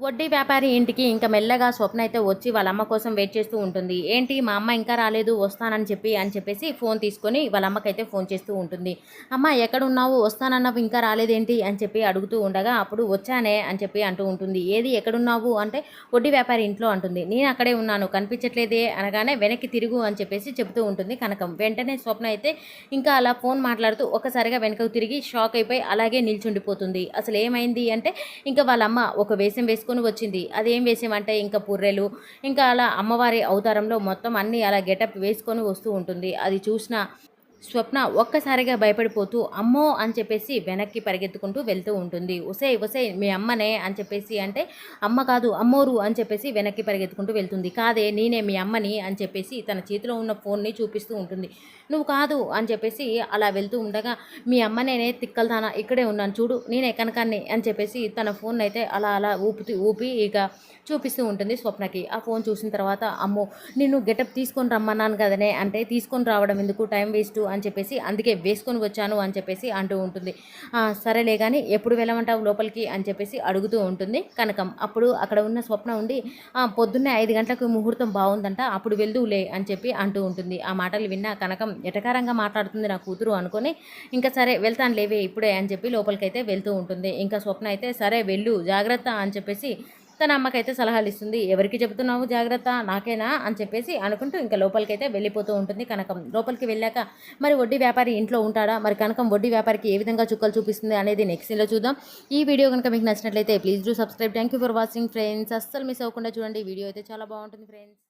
వడ్డీ వ్యాపారి ఇంటికి ఇంకా మెల్లగా స్వప్న అయితే వచ్చి వాళ్ళ అమ్మ కోసం వెయిట్ చేస్తూ ఉంటుంది. ఏంటి? మా అమ్మ ఇంకా రాలేదు వస్తానని చెప్పి అని చెప్పేసి ఫోన్ తీసుకొని వాళ్ళ అమ్మకైతే ఫోన్ చేస్తూ ఉంటుంది. అమ్మ ఎక్కడున్నావు? వస్తానన్నావు ఇంకా రాలేదేంటి? అని చెప్పి అడుగుతూ ఉండగా అప్పుడు వచ్చానే అని చెప్పి అంటూ ఉంటుంది. ఏది? ఎక్కడున్నావు? అంటే వడ్డీ వ్యాపారి ఇంట్లో అంటుంది. నేను అక్కడే ఉన్నాను కనిపించట్లేదే అనగానే వెనక్కి తిరుగు అని చెప్పేసి చెబుతూ ఉంటుంది కనకం. వెంటనే స్వప్న అయితే ఇంకా అలా ఫోన్ మాట్లాడుతూ ఒక్కసారిగా వెనకకు తిరిగి షాక్ అయిపోయి అలాగే నిల్చుండిపోతుంది. అసలు ఏమైంది అంటే ఇంకా వాళ్ళ అమ్మ ఒక వేషం వేసుకొని వచ్చింది. అదేం వేసామంటే ఇంకా పుర్రెలు ఇంకా అలా అమ్మవారి అవతారంలో మొత్తం అన్నీ అలా గెటప్ వేసుకొని వస్తూ ఉంటుంది. అది చూసిన స్వప్న ఒక్కసారిగా భయపడిపోతూ అమ్మో అని చెప్పేసి వెనక్కి పరిగెత్తుకుంటూ వెళ్తూ ఉంటుంది. ఒసే ఒసే మీ అమ్మనే అని చెప్పేసి అంటే అమ్మ కాదు అమ్మోరు అని చెప్పేసి వెనక్కి పరిగెత్తుకుంటూ వెళ్తుంది. కాదే నేనే మీ అమ్మని అని చెప్పేసి తన చేతిలో ఉన్న ఫోన్ని చూపిస్తూ ఉంటుంది. నువ్వు కాదు అని చెప్పేసి అలా వెళ్తూ ఉండగా మీ అమ్మ నేనే తిక్కలదానా ఇక్కడే ఉన్నాను చూడు నేనే కనకాన్ని అని చెప్పేసి తన ఫోన్ అయితే అలా అలా ఊపుతూ ఊపి ఇక చూపిస్తూ ఉంటుంది స్వప్నకి. ఆ ఫోన్ చూసిన తర్వాత అమ్మో నేను గెటప్ తీసుకొని రమ్మన్నాను కదనే అంటే తీసుకొని రావడం ఎందుకు? టైం వేస్ట్ అని చెప్పేసి అందుకే వేసుకొని వచ్చాను అని చెప్పేసి అంటూ ఉంటుంది. సరేలే కానీ ఎప్పుడు వెళ్ళమంటావు లోపలికి అని చెప్పేసి అడుగుతూ ఉంటుంది కనకం. అప్పుడు అక్కడ ఉన్న స్వప్న ఉండి పొద్దున్నే ఐదు గంటలకు ముహూర్తం బాగుందంట అప్పుడు వెళ్దూలే అని చెప్పి అంటూ ఉంటుంది. ఆ మాటలు విన్న కనకం ఎటకారంగా మాట్లాడుతుంది నా కూతురు అనుకొని ఇంకా సరే వెళ్తాను లేవే ఇప్పుడే అని చెప్పి లోపలికైతే వెళ్తూ ఉంటుంది. ఇంకా స్వప్న అయితే సరే వెళ్ళు జాగ్రత్త అని చెప్పేసి తన అమ్మకైతే సలహాలు ఇస్తుంది ఎవరికి చెబుతున్నావు జాగ్రత్త నాకేనా అని చెప్పేసి అనుకుంటూ ఇంకా లోపలికైతే వెళ్ళిపోతూ ఉంటుంది కనకం. లోపలికి వెళ్ళాక మరి వడ్డీ వ్యాపారి ఇంట్లో ఉంటాడా? మరి కనకం వడ్డీ వ్యాపారికి ఏ విధంగా చుక్కలు చూపిస్తుంది అనేది నెక్స్ట్లో చూద్దాం. ఈ వీడియో కనుక మీకు నచ్చినట్లయితే please do subscribe thank you for watching friends అస్సలు మిస్ అవ్వకుండా చూడండి. వీడియో అయితే చాలా బాగుంటుంది ఫ్రెండ్స్